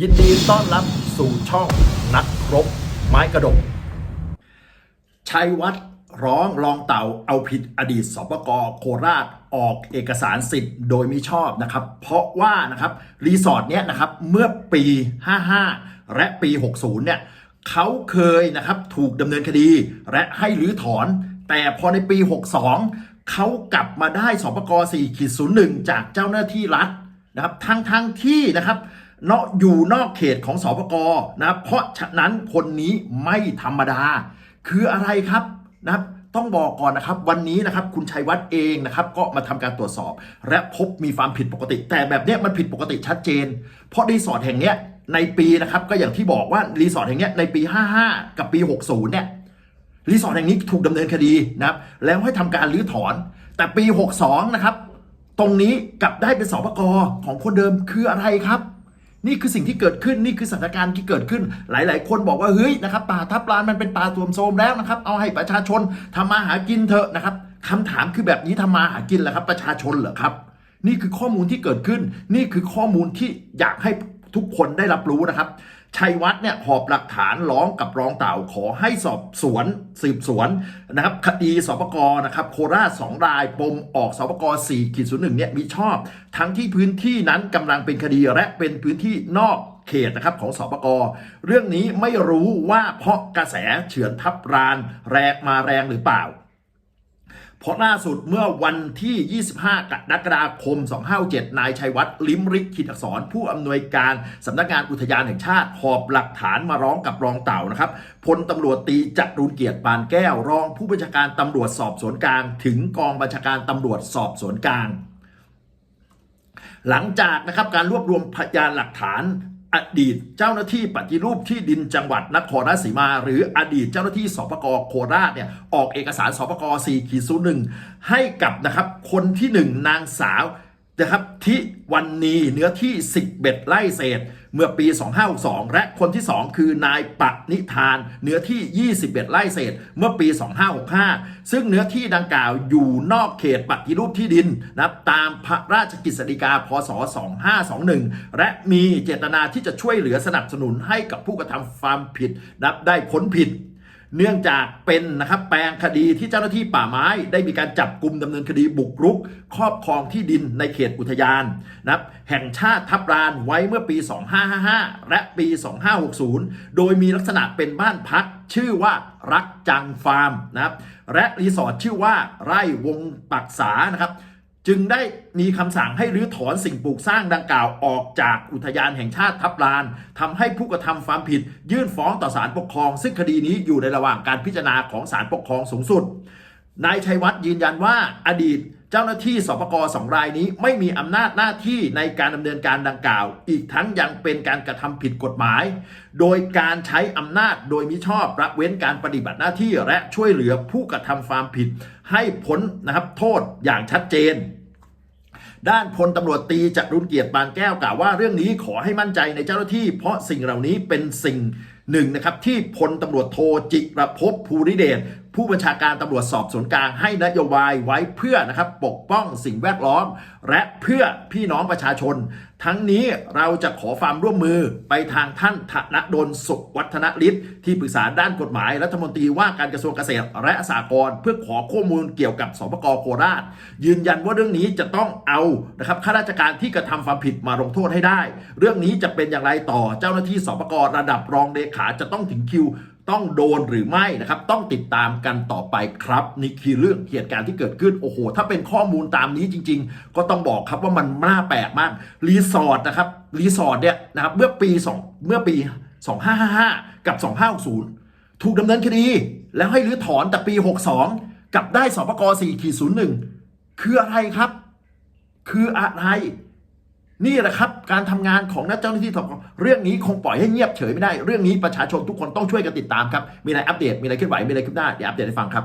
ยินดีต้อนรับสู่ช่องนักรบ ไม้กระดก ชัยวัฒน์ร้องรองเต่าเอาผิดอดีตสปกโคราชออกเอกสารสิทธิ์โดยมิชอบนะครับ เพราะว่านะครับรีสอร์ทเนี้ยนะครับเมื่อปี 55 และปี 60 เนี่ยเขาเคยนะครับถูกดำเนินคดีและให้รื้อถอน แต่พอในปี 62 เขากลับมาได้สปก4ขีด01 จากเจ้าหน้าที่รัฐนะครับทั้งทั้งที่นะครับ เนาะอยู่นอกเขตของสปกนะเพราะฉะนั้นคนนี้ไม่ธรรมดา คืออะไรครับนะครับต้องบอกก่อนนะครับ วันนี้นะครับคุณชัยวัฒน์เองนะครับ ก็มาทำการตรวจสอบ และพบมีความผิดปกติ แต่แบบนี้มันผิดปกติชัดเจน เพราะรีสอร์ทแห่งเนี้ยในปีนะครับก็อย่างที่บอกว่ารีสอร์ทแห่งเนี้ยในปี 55 กับปี 60 เนี่ยรีสอร์ทแห่งนี้ถูกดำเนินคดีนะครับ แล้วให้ทำการรื้อถอน แต่ปี 62 นะครับ ตรงนี้กลับได้เป็นสปกของคนเดิมคืออะไรครับ นี่คือสิ่งที่เกิดขึ้นนี่คือสถานการณ์ที่เกิดขึ้น หลาย ๆ คนบอกว่าเฮ้ยนะครับป่าทับลานมันเป็นป่าสวมโทมแล้วนะครับ เอาให้ประชาชนทำมาหากินเถอะนะครับคำถามคือแบบนี้ทำมาหากินเหรอครับ ประชาชนเหรอครับ นี่คือข้อมูลที่เกิดขึ้น นี่คือข้อมูลที่อยากให้ทุกคนได้รับรู้นะครับ ชัยวัฒน์เนี่ยหอบหลักฐานร้องกับรองเต่าขอให้สอบสวนสืบสวนนะครับคดีสปกนะครับโคราชสองรายปมออกสปก4ขีดศูนย์หนึ่งเนี่ยมีชอบ ทั้งที่พื้นที่นั้นกำลังเป็นคดีและเป็นพื้นที่นอกเขตนะครับของสปกเรื่องนี้ไม่รู้ว่าเพราะกระแสเฉือนทับรานแรงมาแรงหรือเปล่า เพราะล่าสุดเมื่อวันที่ 25 กรกฎาคม 257 นายชัยวัฒน์ลิมริกขิดอักษร ผู้อำนวยการสำนักงานอุทยานแห่งชาติ หอบหลักฐานมาร้องกับรองเต่านะครับพลตำรวจตีจรุนเกียรติปานแก้ว รองผู้บัญชาการตำรวจสอบสวนกลาง ถึงกองบัญชาการตำรวจสอบสวนกลางหลังจากนะครับการรวบรวมพยานหลักฐาน อดีตเจ้าหน้าที่ปฏิรูปที่ดินจังหวัดนครราชสีมา หรืออดีตเจ้าหน้าที่สปกโคราชเนี่ยออกเอกสารสปก4ขีดศูนย์หนึ่งให้กับนะครับคนที่หนึ่งนางสาว นะครับทิวันนีเนื้อที่10เบ็ดไร่เศษ เมื่อปี 2562 และคนที่ 2 คือนายปณิธาน เนื้อที่ 21 ไร่เศษ เมื่อปี 2565 ซึ่งเนื้อที่ดังกล่าวอยู่นอกเขตปฏิรูปที่ดินนะครับตามพระราชกฤษฎีกาพศ 2521 และมีเจตนาที่จะช่วยเหลือสนับสนุนให้กับผู้กระทำความผิดนับได้พ้นผิด เนื่องจากเป็นนะครับแปลงคดีที่เจ้าหน้าที่ป่าไม้ได้มีการจับกลุ่มดำเนินคดีบุกรุก ครอบครองที่ดินในเขตอุทยานนะครับแห่งชาติทับลานไว้เมื่อปี 2555 และปี 2560 โดยมีลักษณะเป็นบ้านพักชื่อว่ารักจังฟาร์มนะครับและรีสอร์ทชื่อว่าไร่วงปักษานะครับ จึงได้มีคำสั่งให้รื้อถอนสิ่งปลูกสร้างดังกล่าวออกจากอุทยานแห่งชาติทับลานทำให้ผู้กระทำความผิด ยื่นฟ้องต่อศาลปกครอง ซึ่งคดีนี้อยู่ในระหว่างการพิจารณาของศาลปกครองสูงสุดนายชัยวัฒน์ยืนยันว่าอดีต เจ้าหน้าที่สปกสองรายนี้ไม่มีอำนาจหน้าที่ในการดำเนินการดังกล่าว อีกทั้งยังเป็นการกระทำผิดกฎหมาย โดยการใช้อำนาจโดยมิชอบละเว้นการปฏิบัติหน้าที่และช่วยเหลือผู้กระทำความผิด ให้พ้นนะครับโทษอย่างชัดเจนด้านพลตำรวจตีจรุนเกียรติปานแก้วกล่าวว่าเรื่องนี้ขอให้มั่นใจในเจ้าหน้าที่ เพราะสิ่งเหล่านี้เป็นสิ่งหนึ่งนะครับที่พลตำรวจโทจิรภพภูริเดช ผู้บัญชาการตำรวจสอบสวนกลางให้นโยบายไว้เพื่อนะครับปกป้องสิ่งแวดล้อม และเพื่อพี่น้องประชาชน ทั้งนี้เราจะขอความร่วมมือไปทางท่านธนดลสุวัฒนฤทธิ์ที่ปรึกษาด้านกฎหมายรัฐมนตรีว่าการกระทรวงเกษตรและสหกรณ์เพื่อขอข้อมูลเกี่ยวกับสปกโคราช ยืนยันว่าเรื่องนี้จะต้องเอานะครับข้าราชการที่กระทำความผิดมาลงโทษให้ได้ เรื่องนี้จะเป็นอย่างไรต่อเจ้าหน้าที่สปกระดับรองเลขาจะต้องถึงคิว ต้องโดนหรือไม่นะครับ ต้องติดตามกันต่อไปครับนี่คือเรื่องเหตุการณ์ที่เกิดขึ้นโอ้โห ถ้าเป็นข้อมูลตามนี้จริง ๆ ก็ต้องบอกครับว่ามันน่าแปลกมากรีสอร์ทนะครับรีสอร์ทเนี่ยนะครับเมื่อปี2เมื่อปี 2555 กับ 2560 ถูกดำเนินคดี แล้วให้รื้อถอนแต่ปี 62กับได้สปก4ขีด01 คืออะไรครับ คืออะไร นี่แหละครับการทำงานของนักเจ้าหน้าที่สปกเรื่องนี้คงปล่อยให้เงียบเฉยไม่ได้ เรื่องนี้ประชาชนทุกคนต้องช่วยกันติดตามครับ มีอะไรอัปเดต มีอะไรเคลื่อนไหว มีอะไรคืบหน้า เดี๋ยวอัปเดตให้ฟังครับ